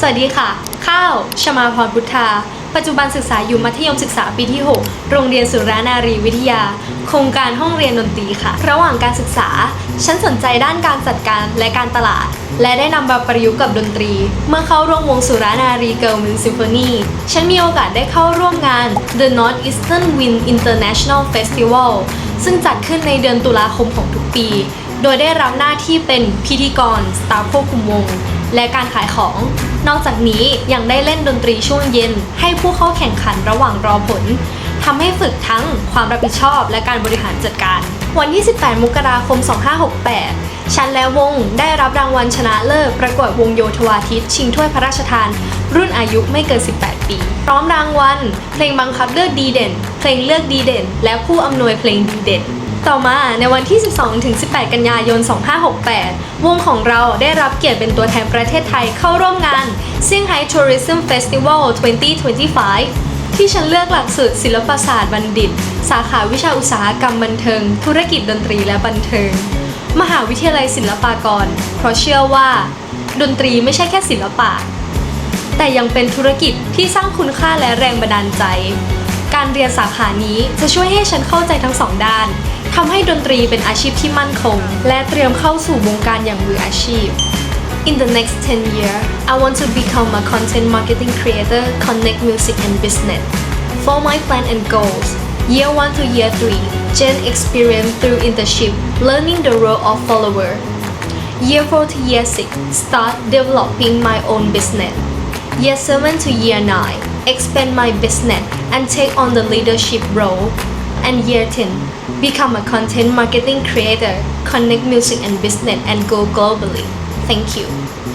สวัสดีค่ะ ข้าว ชมาพรพุทธา ปัจจุบันศึกษาอยู่มัธยมศึกษาปีที่ 6 โรงเรียนสุรานารีวิทยา โครงการห้องเรียนดนตรีค่ะ ระหว่างการศึกษา ฉันสนใจด้านการจัดการและการตลาด และได้นำมาประยุกต์กับดนตรี เมื่อเข้าร่วมวงสุรานารีเกิร์ลมิวสิฟนีฉันมีโอกาสได้เข้าร่วมงาน The Northeastern Wind International Festival ซึ่งจัดขึ้นในเดือนตุลาคมของทุกปี โดยได้รับหน้าที่เป็นพิธีกรสตาฟควบคุมวง และการขายของ นอกจากนี้ยังได้เล่นดนตรีช่วงเย็น ให้ผู้เข้าแข่งขันระหว่างรอผลทำให้ฝึกทั้งความรับผิดชอบและการบริหารจัดการ วันที่ 18 มกราคม 2568ฉันและวงได้รับรางวัลชนะเลิศประกวดวงโยธวาทิต ชิงถ้วยพระราชทาน รุ่นอายุไม่เกิน 18 ปี พร้อมรางวัล เพลงบังคับเลือกดีเด่น เพลงเลือกดีเด่น และผู้อำนวยเพลงดีเด่น ต่อมาในวันที่ 12-18 กันยายน 2568 วงของเราได้รับเกียรติเป็นตัวแทนประเทศไทยเข้าร่วมงาน Shanghai Tourism Festival 2025 ที่ฉันเลือกหลักสูตรศิลปศาสตร์บัณฑิต สาขาวิชาอุตสาหกรรมบันเทิง ธุรกิจดนตรีและบันเทิง มหาวิทยาลัยศิลปากร เพราะเชื่อว่า ดนตรีไม่ใช่แค่ศิลปะ แต่ยังเป็นธุรกิจที่สร้างคุณค่าและแรงบันดาลใจ การเรียนสาขานี้จะช่วยให้ฉันเข้าใจทั้งสองด้านทำให้ดนตรีเป็นอาชีพที่มั่นคง และเตรียมเข้าสู่วงการอย่างมืออาชีพ In the next 10 year, I want to become a content marketing creator, connect music and business. For my plan and goals, year 1 to year 3, gain experience through internship, learning the role of follower. Year 4 to year 6, start developing my own business. Year 7 to year 9, expand my business and take on the leadership role. And year 10, become a content marketing creator, connect music and business and go globally. Thank you.